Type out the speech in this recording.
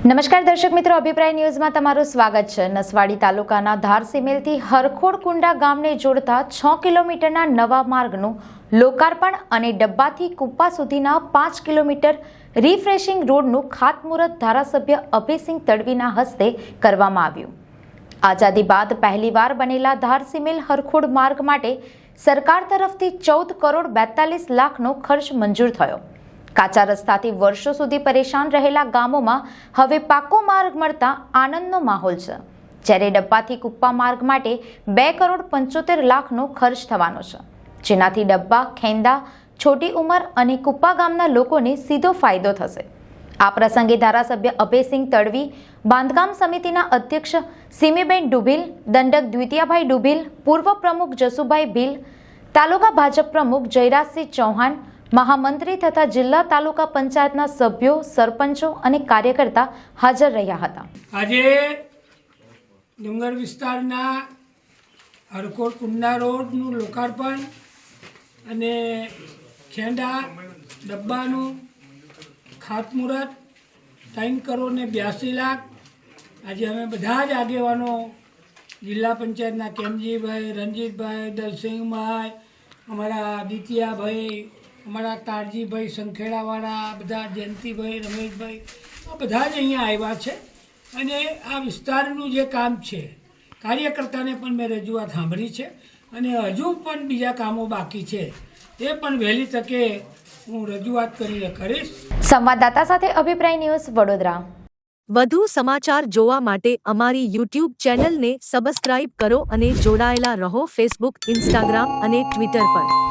નમસ્કાર દર્શક મિત્રો, અભિપ્રાય ન્યૂઝમાં તમારું સ્વાગત છે. નસવાડી તાલુકાના ધારસિમેલથી હરખોડ કુંડા ગામને જોડતા છ કિલોમીટરના નવા માર્ગનું લોકાર્પણ અને ડબ્બાથી કુપ્પા સુધીના પાંચ કિલોમીટર રિફ્રેશિંગ રોડનું ખાતમુહૂર્ત ધારાસભ્ય અભયસિંહ તડવીના હસ્તે કરવામાં આવ્યું. આઝાદી બાદ પહેલીવાર બનેલા ધારસિમેલ હરખોડ માર્ગ માટે સરકાર તરફથી ચૌદ કરોડ બેતાલીસ લાખનો ખર્ચ મંજૂર થયો. કાચા રસ્તાથી વર્ષો સુધી પરેશાન રહેલા ગામોમાં હવે પાકો માર્ગ મળતા આનંદનો માહોલ છે. જ્યારે ડબ્બાથી કુપ્પા માર્ગ માટે બે કરોડ પંચોતેર લાખનો ખર્ચ થવાનો છે. જેનાથી ડબ્બા, ખેંદા, છોટી ઉંમર અને કુપ્પા ગામના લોકોને સીધો ફાયદો થશે. આ પ્રસંગે ધારાસભ્ય અભયસિંહ તડવી, બાંધકામ સમિતિના અધ્યક્ષ સિમીબેન ડુભીલ દંડક દ્વિતીયાભાઈ ડુભીલ પૂર્વ પ્રમુખ જસુભાઈ ભીલ, તાલુકા ભાજપ પ્રમુખ જયરાજસિંહ ચૌહાણ મહામંત્રી તથા જિલ્લા તાલુકા પંચાયતના સભ્યો, સરપંચો અને કાર્યકર્તા હાજર રહ્યા હતા. આજે ડુંગર વિસ્તારના હરકોટ કુંડા રોડનું લોકાર્પણ અને ખેંડા ડબ્બાનું ખાતમુહૂર્ત ત્રણ કરોડ ને બ્યાસી લાખ. આજે અમે બધા જ આગેવાનો જિલ્લા પંચાયતના કેમજીભાઈ, રણજીતભાઈ, દલસિંહભાઈ, અમારા આદિત્યાભાઈ અમારા તારજીભાઈ સંખેડાવાળા બધા જયંતિભાઈ રમેશભાઈ આ બધા જ અહીંયા આવ્યા છે. અને આ વિસ્તારનું જે કામ છે કાર્યકર્તાને પણ મેં રજૂઆત સાંભળી છે. અને હજુ પણ બીજા કામો બાકી છે. એ પણ વહેલી તકે હું રજૂઆત કરીને કરીશ. સંવાદદાતા સાથે અભિપ્રાય ન્યૂઝ વડોદરા. વધુ સમાચાર જોવા માટે અમારી યુટ્યુબ ચેનલને સબસ્ક્રાઇબ કરો અને જોડાયેલા રહો ફેસબુક ઇન્સ્ટાગ્રામ અને ટ્વિટર પર.